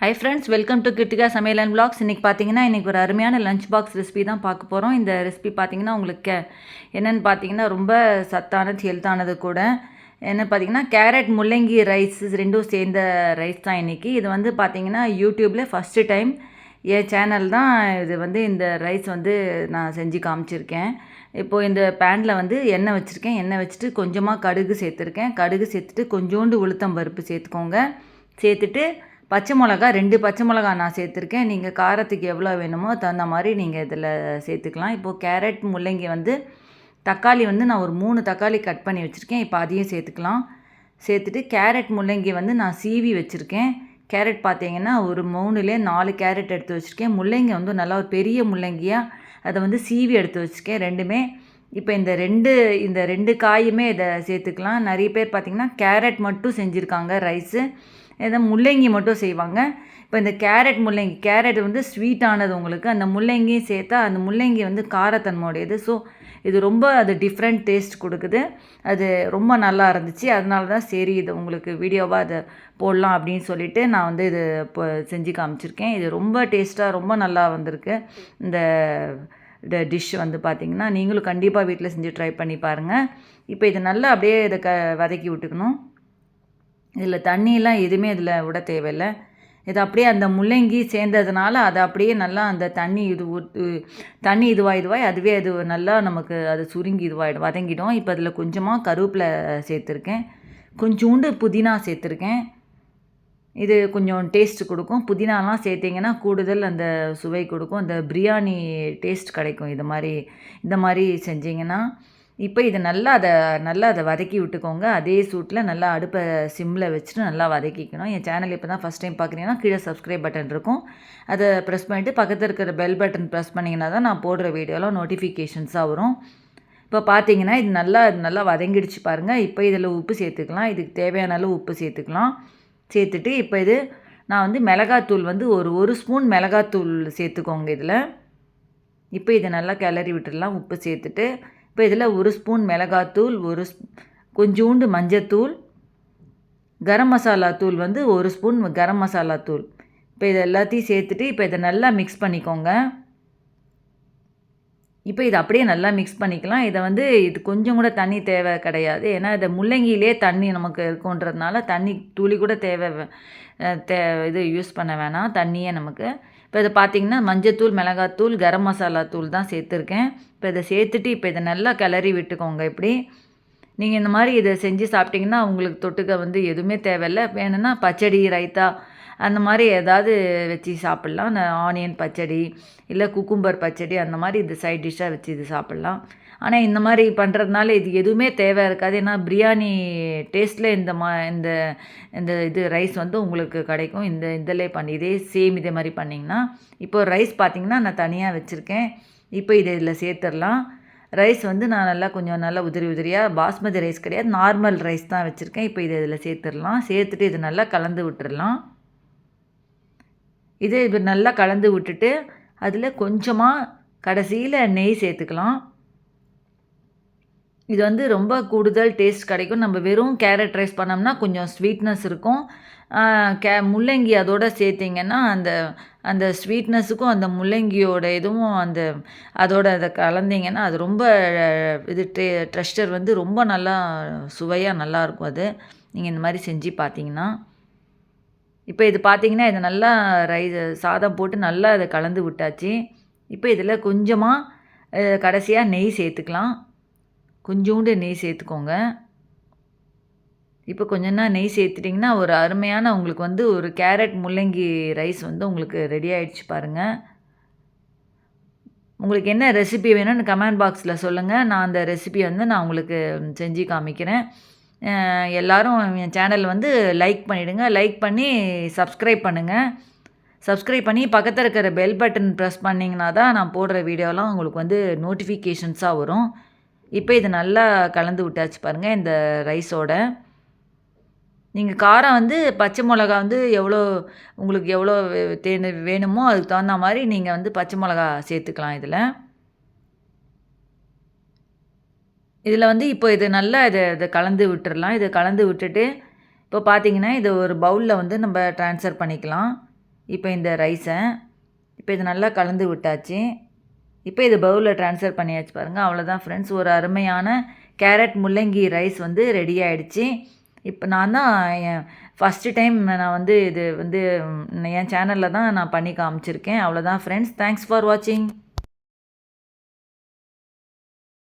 Hi friends welcome to Kiruthika சமையல் and blocks இன்றைக்கி பார்த்தீங்கன்னா இன்றைக்கி ஒரு அருமையான லஞ்ச் பாக்ஸ் ரெசிபி தான் பார்க்க போகிறோம் இந்த ரெசிபி பார்த்தீங்கன்னா உங்களுக்கு என்னென்னு பார்த்தீங்கன்னா ரொம்ப சத்தானது ஹெல்த்தானது கூட. என்ன பார்த்தீங்கன்னா கேரட் முள்ளங்கி ரைஸ் ரெண்டும் சேர்ந்த ரைஸ் தான் இன்றைக்கி இது வந்து பார்த்தீங்கன்னா யூடியூப்பில் ஃபஸ்ட்டு டைம் என் சேனல் தான் இது வந்து இந்த ரைஸ் வந்து நான் செஞ்சு காமிச்சிருக்கேன். இப்போது இந்த பேனில் வந்து எண்ணெய் வச்சுருக்கேன். எண்ணெய் வச்சுட்டு கொஞ்சமாக கடுகு சேர்த்துருக்கேன். கடுகு சேர்த்துட்டு கொஞ்சோண்டு உளுத்தம் பருப்பு சேர்த்துக்கோங்க. சேர்த்துட்டு பச்சை மிளகா ரெண்டு பச்சை மிளகா நான் சேர்த்துருக்கேன். நீங்கள் காரத்துக்கு எவ்வளோ வேணுமோ தகுந்த மாதிரி நீங்கள் இதில் சேர்த்துக்கலாம். இப்போது கேரட் முள்ளங்கி வந்து தக்காளி வந்து நான் ஒரு மூணு தக்காளி கட் பண்ணி வச்சுருக்கேன். இப்போ அதையும் சேர்த்துக்கலாம். சேர்த்துட்டு கேரட் முள்ளங்கி வந்து நான் சீவி வச்சுருக்கேன். கேரட் பார்த்தீங்கன்னா ஒரு மூணுலே நாலு கேரட் எடுத்து வச்சுருக்கேன். முள்ளங்கி வந்து நல்லா ஒரு பெரிய முள்ளங்கியாக அதை வந்து சீவி எடுத்து வச்சுருக்கேன் ரெண்டுமே. இப்போ இந்த ரெண்டு இந்த ரெண்டு காயுமே இதை சேர்த்துக்கலாம். நிறைய பேர் பார்த்திங்கன்னா கேரட் மட்டும் செஞ்சுருக்காங்க ரைஸு. இதை முள்ளங்கி மட்டும் செய்வாங்க. இப்போ இந்த கேரட் முள்ளங்கி கேரட் வந்து ஸ்வீட்டானது உங்களுக்கு. அந்த முள்ளங்கியும் சேர்த்தா அந்த முள்ளங்கி வந்து காரத்தன்மையுடையது. ஸோ இது ரொம்ப அது டிஃப்ரெண்ட் டேஸ்ட் கொடுக்குது. அது ரொம்ப நல்லா இருந்துச்சு. அதனால தான் சரி இது உங்களுக்கு வீடியோவாக அதை போடலாம் அப்படின்னு சொல்லிட்டு நான் வந்து இது இப்போ செஞ்சு காமிச்சிருக்கேன். இது ரொம்ப டேஸ்ட்டாக ரொம்ப நல்லா வந்திருக்கு. இந்த இந்த டிஷ் வந்து பார்த்திங்கன்னா நீங்களும் கண்டிப்பாக வீட்டில் செஞ்சு ட்ரை பண்ணி பாருங்கள் இப்போ இது நல்லா அப்படியே இதை க வதக்கி விட்டுக்கணும். இதில் தண்ணியெலாம் எதுவுமே இதில் விட தேவையில்லை. இது அப்படியே அந்த முள்ளங்கி சேர்ந்ததுனால அதை அப்படியே நல்லா அந்த தண்ணி இது ஊற்று தண்ணி இதுவாக இதுவாய் அதுவே அது நல்லா நமக்கு அது சுருங்கி இதுவாகிடும் வதங்கிடும். இப்போ அதில் கொஞ்சமாக கருவேப்பிலை சேர்த்துருக்கேன். கொஞ்சோண்டு புதினா சேர்த்துருக்கேன். இது கொஞ்சம் டேஸ்ட் கொடுக்கும். புதினாலாம் சேர்த்திங்கன்னா கூடுதல் அந்த சுவை கொடுக்கும். அந்த பிரியாணி டேஸ்ட் கிடைக்கும். இது மாதிரி இந்த மாதிரி செஞ்சிங்கன்னா இப்போ இதை நல்லா அதை நல்லா அதை வதக்கி விட்டுக்கோங்க. அதே சூட்டில் நல்லா அடுப்பை சிம்மில் வச்சுட்டு நல்லா வதக்கிக்கணும். என் சேனல் இப்போ தான் ஃபஸ்ட் டைம் பார்க்குறீங்கன்னா கீழே சப்ஸ்கிரைப் பட்டன் இருக்கும். அதை ப்ரெஸ் பண்ணிவிட்டு பக்கத்தில் இருக்கிற பெல் பட்டன் ப்ரெஸ் பண்ணிங்கன்னா தான் நான் போடுற வீடியோலாம் நோட்டிஃபிகேஷன்ஸாக வரும். இப்போ பார்த்தீங்கன்னா இது நல்லா இது நல்லா வதங்கிடுச்சு பாருங்கள் இப்போ இதில் உப்பு சேர்த்துக்கலாம். இதுக்கு தேவையான அளவு உப்பு சேர்த்துக்கலாம். சேர்த்துட்டு இப்போ இது நான் வந்து மிளகாத்தூள் வந்து ஒரு ஒரு ஸ்பூன் மிளகாத்தூள் சேர்த்துக்கோங்க இதில். இப்போ இதை நல்லா கிளறி விட்டுடலாம். உப்பு சேர்த்துட்டு இப்போ இதில் ஒரு ஸ்பூன் மிளகாத்தூள் ஒரு கொஞ்சோண்டு மஞ்சத்தூள் கரம் மசாலா தூள் வந்து ஒரு ஸ்பூன் கரம் மசாலா தூள். இப்போ இது எல்லாத்தையும் சேர்த்துட்டு இப்போ இதை நல்லா மிக்ஸ் பண்ணிக்கோங்க. இப்போ இதை அப்படியே நல்லா மிக்ஸ் பண்ணிக்கலாம். இதை வந்து இது கொஞ்சம் கூட தண்ணி தேவை கிடையாது. ஏன்னா இதை முள்ளங்கியிலே தண்ணி நமக்கு இருக்குன்றதுனால தண்ணி துளி கூட தேவை தே இது யூஸ் பண்ண வேணாம் தண்ணியே நமக்கு. இப்போ இதை பார்த்தீங்கன்னா மஞ்சத்தூள் மிளகாத்தூள் கரம் மசாலா தூள் தான் சேர்த்துருக்கேன். இப்போ இதை சேர்த்துட்டு இப்போ இதை நல்லா கிளறி விட்டுக்கோங்க இப்படி. நீங்கள் இந்த மாதிரி இதை செஞ்சு சாப்பிட்டிங்கன்னா உங்களுக்கு தொட்டுக்க வந்து எதுவுமே தேவையில்ல. வேணும்னா பச்சடி ரைத்தா அந்த மாதிரி ஏதாவது வச்சு சாப்பிட்லாம். இந்த ஆனியன் பச்சடி இல்லை குக்கும்பர் பச்சடி அந்த மாதிரி இது சைட் டிஷ்ஷாக வச்சு இது சாப்பிட்லாம். ஆனால் இந்த மாதிரி பண்ணுறதுனால இது எதுவுமே தேவை இருக்காது. ஏன்னா பிரியாணி டேஸ்ட்டில் இந்த மா இந்த இந்த இது ரைஸ் வந்து உங்களுக்கு கிடைக்கும். இந்த இதில் பண்ணி இதே சேம் இதே மாதிரி பண்ணிங்கன்னா இப்போ ரைஸ் பார்த்தீங்கன்னா நான் தனியாக வச்சுருக்கேன். இப்போ இதை இதில் சேர்த்துடலாம். ரைஸ் வந்து நான் நல்லா கொஞ்சம் நல்லா உதிரி உதிரியாக பாஸ்மதி ரைஸ் கிடையாது. நார்மல் ரைஸ் தான் வச்சுருக்கேன். இப்போ இதை இதில் சேர்த்துடலாம். சேர்த்துட்டு இது நல்லா கலந்து விட்டுடலாம். இது இப்போ நல்லா கலந்து விட்டுட்டு அதில் கொஞ்சமாக கடைசியில் நெய் சேர்த்துக்கலாம். இது வந்து ரொம்ப கூடுதல் டேஸ்ட் கிடைக்கும். நம்ம வெறும் கேரட் ரைஸ் பண்ணோம்னா கொஞ்சம் ஸ்வீட்னஸ் இருக்கும். கே முள்ளங்கி அதோடு சேர்த்திங்கன்னா அந்த அந்த ஸ்வீட்னஸுக்கும் அந்த முள்ளங்கியோட இதுவும் அந்த அதோட அதை கலந்தீங்கன்னா அது ரொம்ப இது டே ட்ரெஸ்டர் வந்து ரொம்ப நல்லா சுவையாக நல்லாயிருக்கும் அது. நீங்கள் இந்த மாதிரி செஞ்சு பார்த்தீங்கன்னா. இப்போ இது பார்த்தீங்கன்னா இது நல்லா ரைஸ் சாதம் போட்டு நல்லா அதை கலந்து விட்டாச்சு. இப்போ இதில் கொஞ்சமாக கடைசியாக நெய் சேர்த்துக்கலாம். கொஞ்சோண்டு நெய் சேர்த்துக்கோங்க. இப்போ கொஞ்சம்னா நெய் சேர்த்துட்டிங்கன்னா ஒரு அருமையான உங்களுக்கு வந்து ஒரு கேரட் முள்ளங்கி ரைஸ் வந்து உங்களுக்கு ரெடி ஆகிடுச்சு பாருங்கள் உங்களுக்கு என்ன ரெசிபி வேணும்னு கமெண்ட் பாக்ஸில் சொல்லுங்கள் நான் அந்த ரெசிபி வந்து நான் உங்களுக்கு செஞ்சு காமிக்கிறேன். எல்லோரும் என் சேனல் வந்து லைக் பண்ணிவிடுங்க லைக் பண்ணி சப்ஸ்கிரைப் பண்ணுங்கள் சப்ஸ்கிரைப் பண்ணி பக்கத்தில் இருக்கிற பெல் பட்டன் ப்ரெஸ் பண்ணிங்கன்னா தான் நான் போடுற வீடியோலாம் உங்களுக்கு வந்து நோட்டிஃபிகேஷன்ஸாக வரும். இப்போ இது நல்லா கலந்து விட்டாச்சு பாருங்கள் இந்த ரைஸோட நீங்கள் காரம் வந்து பச்சை மிளகா வந்து எவ்வளோ உங்களுக்கு எவ்வளோ வே- தேனு வேணுமோ அதுக்கு தகுந்த மாதிரி நீங்கள் வந்து பச்சை மிளகா சேர்த்துக்கலாம் இதில். இதில் வந்து இப்போ இது நல்லா இதை இதை கலந்து விட்டுடலாம் இதை கலந்து விட்டுட்டு இப்போ பார்த்தீங்கன்னா இது ஒரு பவுலில் வந்து நம்ம ட்ரான்ஸ்ஃபர் பண்ணிக்கலாம். இப்போ இந்த ரைஸை இப்போ இது நல்லா கலந்து விட்டாச்சு. இப்போ இது பவுலில் ட்ரான்ஸ்ஃபர் பண்ணியாச்சு பாருங்கள் அவ்வளோதான் ஃப்ரெண்ட்ஸ் ஒரு அருமையான கேரட் முள்ளங்கி ரைஸ் வந்து ரெடி ஆயிடுச்சு. இப்போ நான் தான் என் ஃபஸ்ட்டு டைம் நான் வந்து இது வந்து என் சேனலில் தான் நான் பண்ணி காமிச்சிருக்கேன். அவ்வளோதான் ஃப்ரெண்ட்ஸ் தேங்க்ஸ் ஃபார் வாட்சிங்